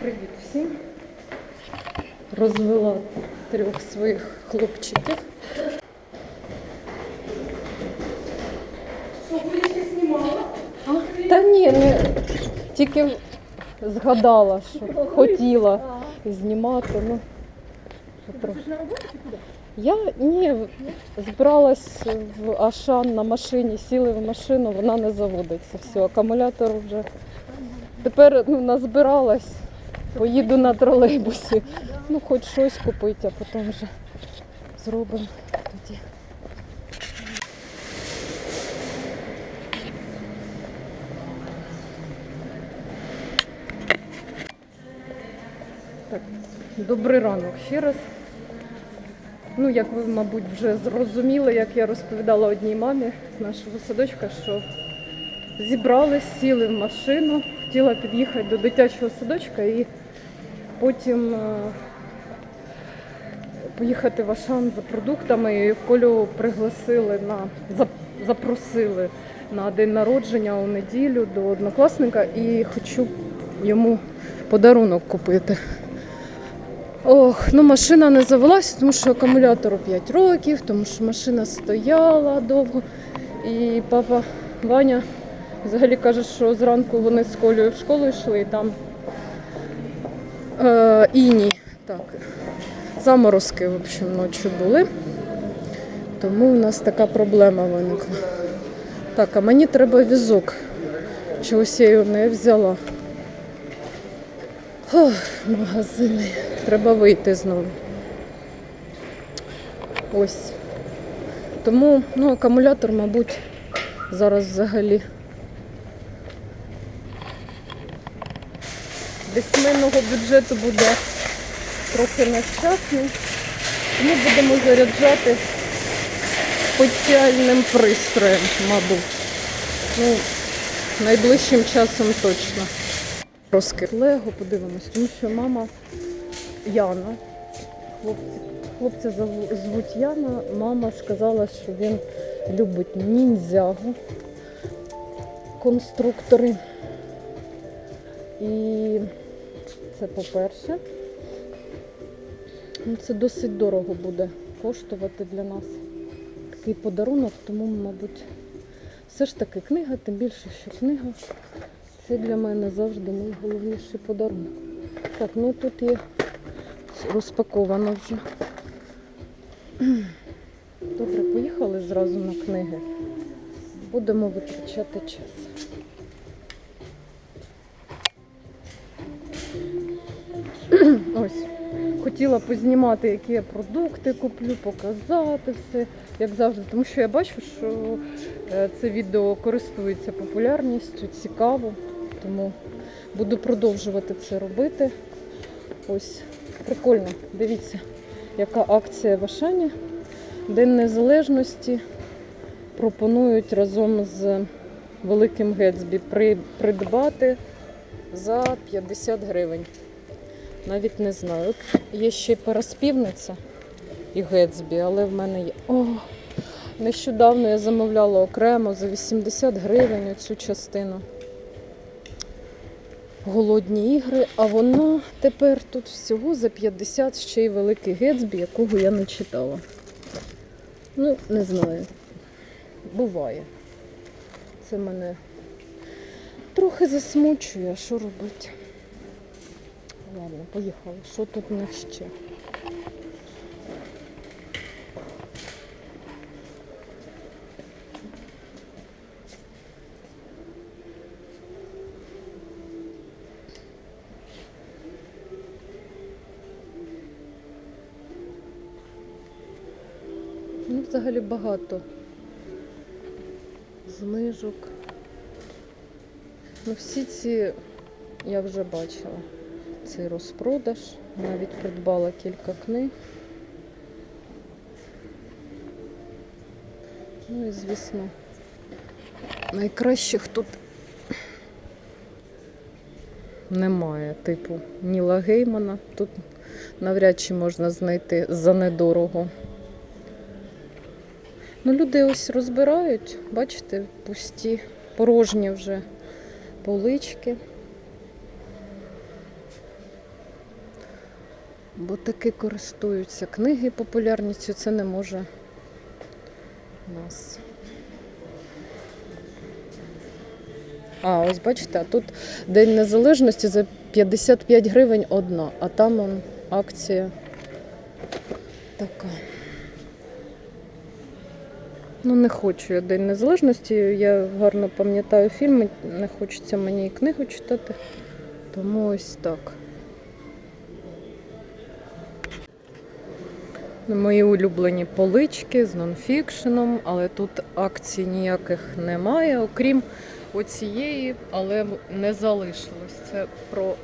Привіт всім. Розвела трьох своїх хлопчиків. А? Та ні, не тільки згадала, що хотіла знімати. Ну. Я ні, збиралась в Ашан на машині, сіли в машину, вона не заводиться. Все, акумулятор вже. Тепер ну, назбиралась, поїду на тролейбусі. Ну, хоч щось купити, а потім вже зробимо тоді. Так, добрий ранок ще раз. Ну, як ви, мабуть, вже зрозуміли, як я розповідала одній мамі з нашого садочка, що зібрались, сіли в машину, хотіла під'їхати до дитячого садочка і потім е, поїхати в Ашан за продуктами. Колю пригласили на запросили на день народження у неділю до однокласника і хочу йому подарунок купити. Ох, ну машина не завелась, тому що акумулятору 5 років, тому що машина стояла довго. І папа Ваня взагалі каже, що зранку вони з Колею в школу йшли і там е, іній. Так, заморозки, в общем, ночі були. Тому в нас така проблема виникла. Так, а мені треба візок. Чогось я його не взяла. Ох, магазини. Треба вийти знову. Ось. Тому ну, акумулятор, мабуть, зараз взагалі. Десь мийного бюджету буде трохи нещасний. Тому будемо заряджати спеціальним пристроєм, мабуть. Ну, найближчим часом точно. Трошки Лего подивимось, тому що мама Яна, хлопці, хлопця звуть Яна, мама сказала, що він любить ніндзягу, конструктори. І це по-перше. Ну, Це досить дорого буде коштувати для нас такий подарунок, тому, мабуть, все ж таки книга, тим більше, що книга це для мене завжди найголовніший подарунок. Так, ну тут є розпаковано вже. Добре, поїхали зразу на книги. Будемо витрачати час. Ось. Хотіла познімати, які я продукти куплю, показати все, як завжди. Тому що я бачу, що е, це відео користується популярністю, цікаво. Тому буду продовжувати це робити. Ось прикольно. Дивіться, яка акція в Ашані. День Незалежності пропонують разом з Великим Гетсбі придбати за 50 гривень. Навіть не знаю. От є ще й переспівниця і Гетсбі, але в мене є. О, нещодавно я замовляла окремо за 80 гривень цю частину. Голодні ігри, а воно тепер тут всього за 50 ще й великий Гетсбі, якого я не читала. Ну, не знаю. Буває. Це мене трохи засмучує, що робити? Ладно, поїхали. Що тут в них ще? Ну, взагалі багато знижок. Ну, всі ці я вже бачила. Цей розпродаж. Навіть придбала кілька книг. Ну і звісно, найкращих тут немає. Типу Ніла Геймана. Тут навряд чи можна знайти за недорого. Ну, люди ось розбирають, бачите, пусті, порожні вже полички. Бо таки користуються книги популярністю, це не може нас. А, ось бачите, а тут День Незалежності за 55 гривень одна, а там он, акція така. Ну, не хочу я День Незалежності. Я гарно пам'ятаю фільми, не хочеться мені і книгу читати. Тому ось так. Мої улюблені полички з нонфікшеном, але тут акцій ніяких немає, окрім оцієї, але не залишилось. Це про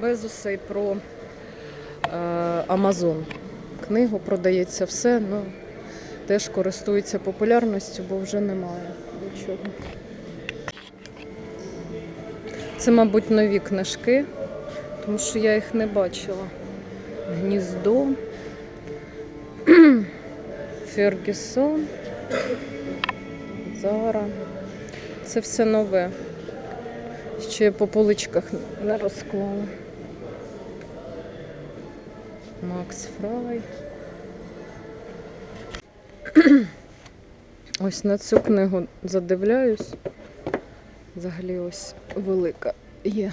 Безуса і про е, Амазон. Книгу продається все, ну теж користується популярністю, бо вже немає нічого. Це, мабуть, нові книжки, тому що я їх не бачила. Гніздо. Фергюсон. Зара. Це все нове. Ще по поличках не розклала. Макс Фрай. Ось на цю книгу задивляюсь. Взагалі ось велика є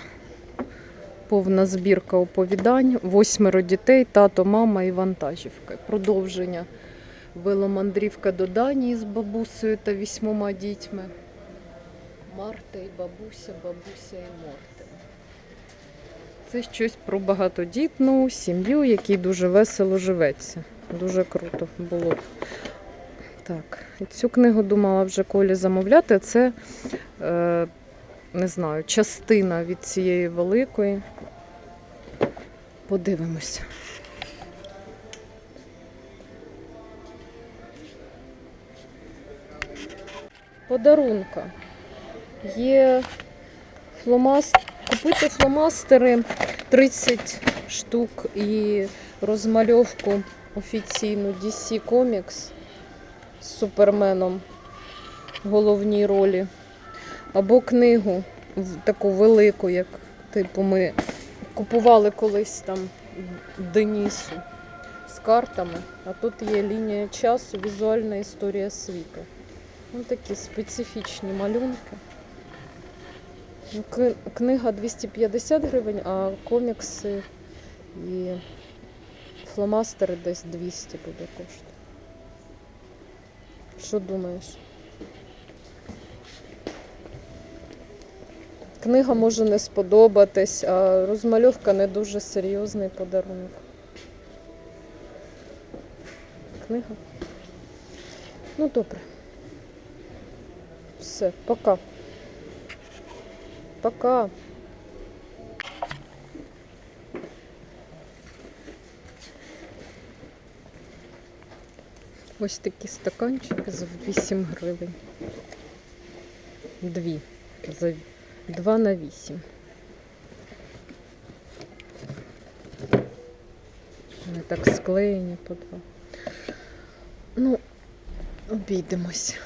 повна збірка оповідань. Восьмеро дітей, тато, мама і вантажівка. Продовження веломандрівка до Данії з бабусею та вісьмома дітьми. Марта і бабуся, бабуся і Мортин. Це щось про багатодітну сім'ю, якій дуже весело живеться. Дуже круто було. Так, цю книгу думала вже Колі замовляти. Це, е, не знаю, частина від цієї великої. Подивимося. Подарунка. Є фломаст... Купити фломастери 30 штук і розмальовку офіційну DC Comics з суперменом в головній ролі. Або книгу таку велику, як типу ми купували колись там Денісу з картами. А тут є лінія часу, візуальна історія світу. Ну, такі специфічні малюнки. Ну, Книга 250 гривень, а комікси і фломастери десь 200 буде коштувати. Що думаєш? Книга може не сподобатись, а розмальовка не дуже серйозний подарунок. Книга. Ну, добре. Все, пока. Пока. Ось такі стаканчики за 8 гривень. Дві. За 2 на 8. Вони так склеєні по два. Ну, обійдемось.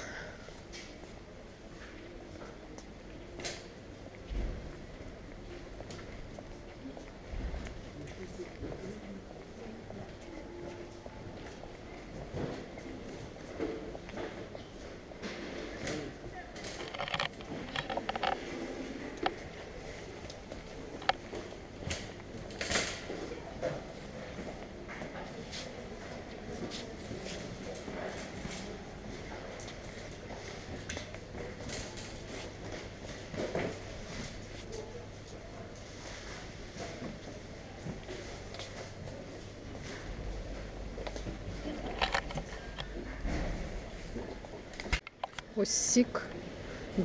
Ось сік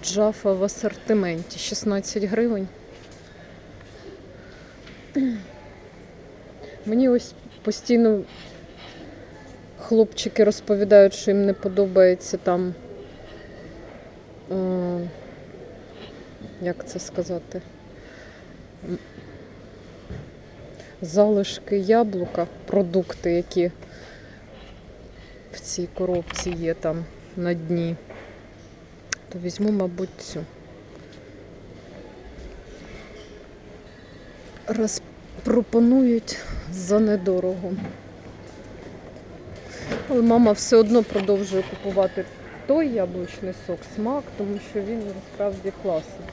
Джафа в асортименті 16 гривень. Мені ось постійно хлопчики розповідають, що їм не подобається там. е, Як це сказати? Залишки яблука, продукти, які в цій коробці є там на дні то візьму, мабуть, цю. Раз пропонують за недорого. Але мама все одно продовжує купувати той яблучний сок, смак, тому що він насправді класний.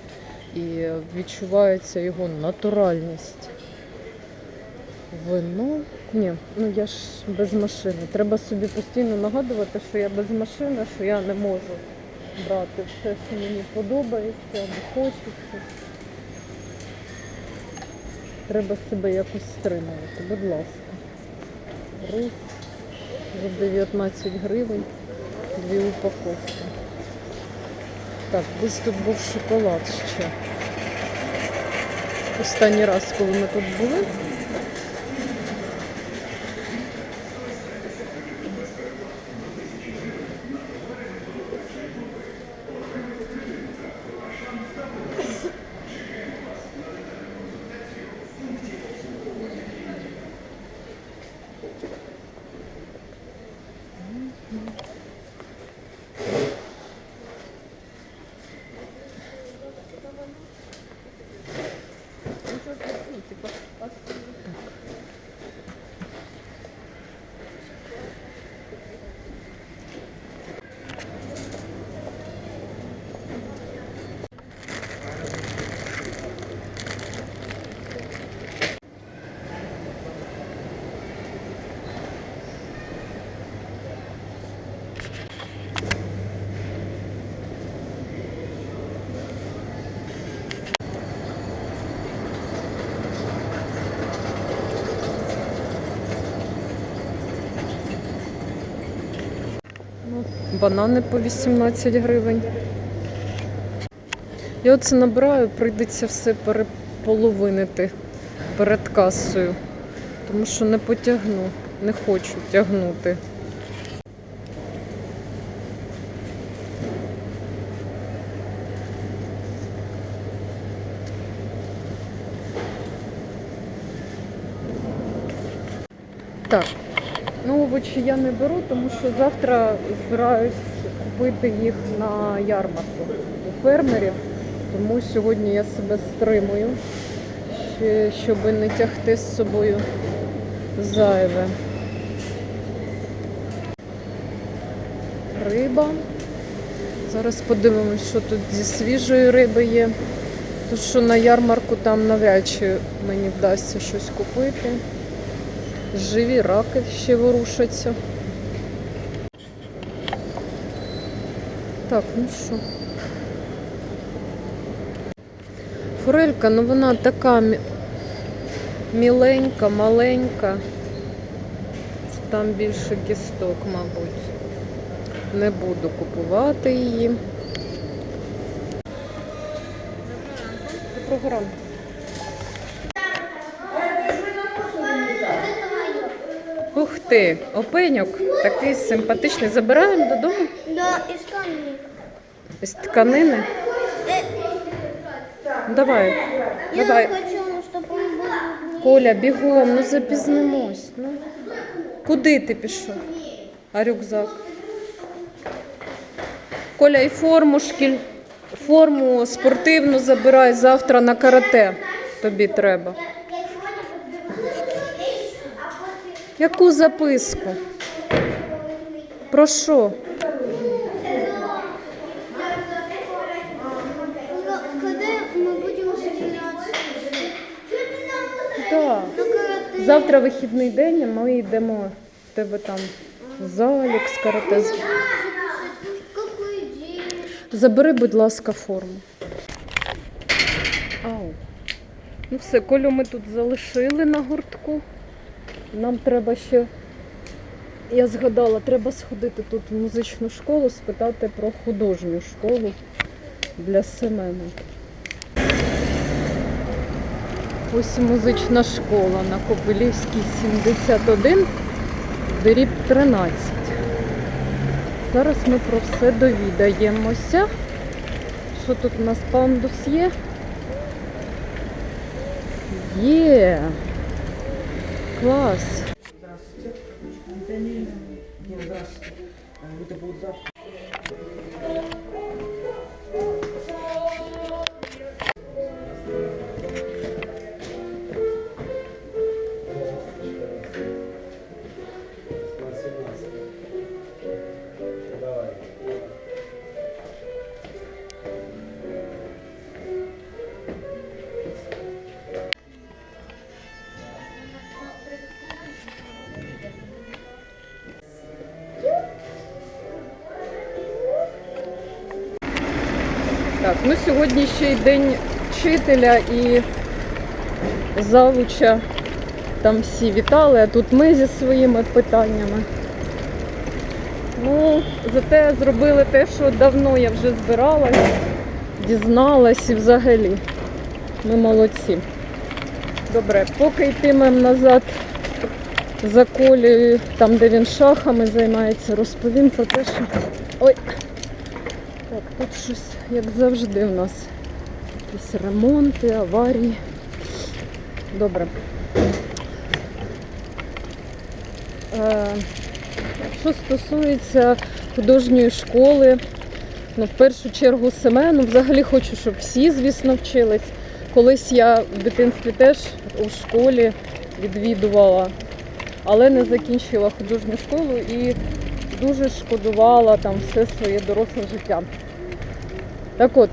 І відчувається його натуральність. Вино. Ні, ну я ж без машини. Треба собі постійно нагадувати, що я без машини, що я не можу брати все, що мені подобається або хочеться. Треба себе якось стримувати, будь ласка. Рис за 19 гривень, дві упаковки. Так, десь тут був шоколад ще. Останній раз, коли ми тут були. Ну, банани по 18 гривень. Я оце набираю, прийдеться все переполовинити перед касою, тому що не потягну, не хочу тягнути. Так, Овочі я не беру, тому що завтра збираюсь купити їх на ярмарку у фермерів. Тому сьогодні я себе стримую, щоб не тягти з собою зайве. Риба. Зараз подивимось, що тут зі свіжої риби є. Тому що на ярмарку там навряд чи мені вдасться щось купити. Живі раки ще ворушаться. Так, ну що. Форелька, ну вона така міленька, маленька. Там більше кісток, мабуть. Не буду купувати її. Доброго ранку. Ти, опеньок такий симпатичний. Забираємо додому Да, из камней. з тканини. Ну, Давай, Я давай. хочу, чтобы он был... Коля, бігом, ну запізнимось. Ну. Куди ти пішов? А рюкзак? Коля, і форму шкіль, форму спортивну забирай завтра на карате. Тобі треба. Яку записку? Про що? Так. Завтра вихідний день, а ми йдемо в тебе там залік з карате. Забери, будь ласка, форму. Ау. Ну все, Колю ми тут залишили на гуртку. Нам треба ще, я згадала, треба сходити тут в музичну школу, спитати про художню школу для Семена. Ось музична школа на Копилівській 71, дріб 13. Зараз ми про все довідаємося. Що тут у нас пандус є? Є. Клас. Нет, здравствуйте. А, Это будет завтра. Ну, сьогодні ще й день вчителя і завуча. Там всі вітали, а тут ми зі своїми питаннями. Ну, зате зробили те, що давно я вже збиралась, дізналась і взагалі. Ми молодці. Добре, поки йтимемо назад за колею, там де він шахами займається, розповім про те, що. Ой! Так, тут щось, як завжди, у нас якісь ремонти, аварії. Добре. Е, що стосується художньої школи, ну, в першу чергу Семену, взагалі хочу, щоб всі, звісно, вчились. Колись я в дитинстві теж у школі відвідувала, але не закінчила художню школу і дуже шкодувала там все своє доросле життя. Так от,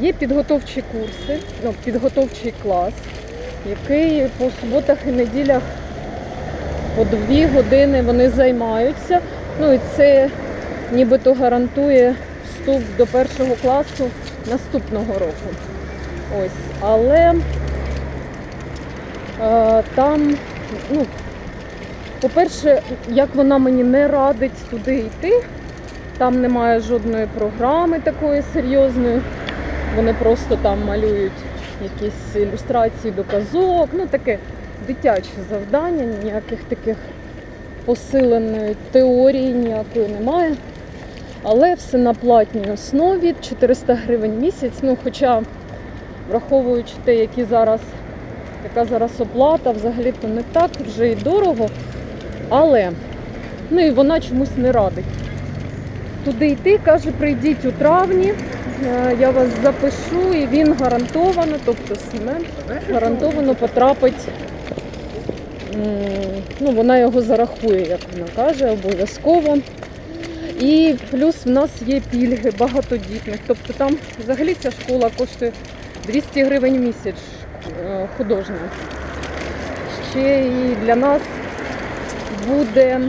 є підготовчі курси, ну, підготовчий клас, який по суботах і неділях по дві години вони займаються. Ну і це нібито гарантує вступ до першого класу наступного року. Ось, але е, там, ну, по-перше, як вона мені не радить туди йти, там немає жодної програми такої серйозної. Вони просто там малюють якісь ілюстрації до казок, ну таке дитяче завдання, ніяких таких посиленої теорії ніякої немає. Але все на платній основі 400 гривень місяць. Ну, хоча, враховуючи те, які зараз, яка зараз оплата, взагалі-то не так вже і дорого. Але ну і вона чомусь не радить. Туди йти, каже, прийдіть у травні, е, я вас запишу, і він гарантовано, тобто Семен, гарантовано потрапить. Ну, вона його зарахує, як вона каже, обов'язково. І плюс в нас є пільги багатодітних. Тобто там взагалі ця школа коштує 200 гривень місяць е, художня. Ще і для нас буде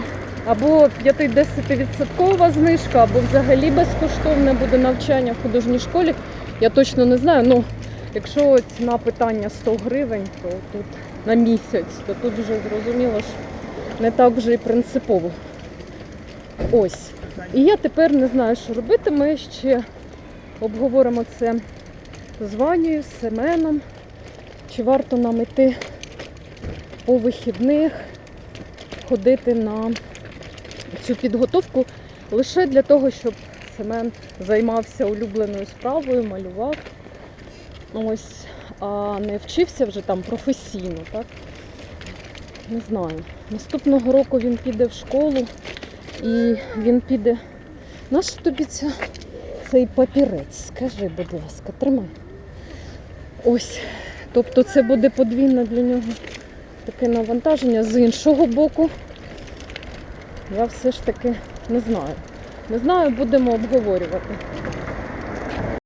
або 50% знижка, або взагалі безкоштовне буде навчання в художній школі. Я точно не знаю. Ну, якщо ціна питання 100 гривень, то тут на місяць, то тут вже зрозуміло, що не так вже і принципово. Ось. І я тепер не знаю, що робити. Ми ще обговоримо це з Ванею, з Семеном. Чи варто нам іти по вихідних, ходити на цю підготовку лише для того, щоб Семен займався улюбленою справою, малював. Ось, а не вчився вже там професійно, так? Не знаю. Наступного року він піде в школу і він піде. Наш тобі ця, цей папірець? Скажи, будь ласка, тримай. Ось. Тобто це буде подвійне для нього таке навантаження. З іншого боку, я все ж таки не знаю. Не знаю, будемо обговорювати.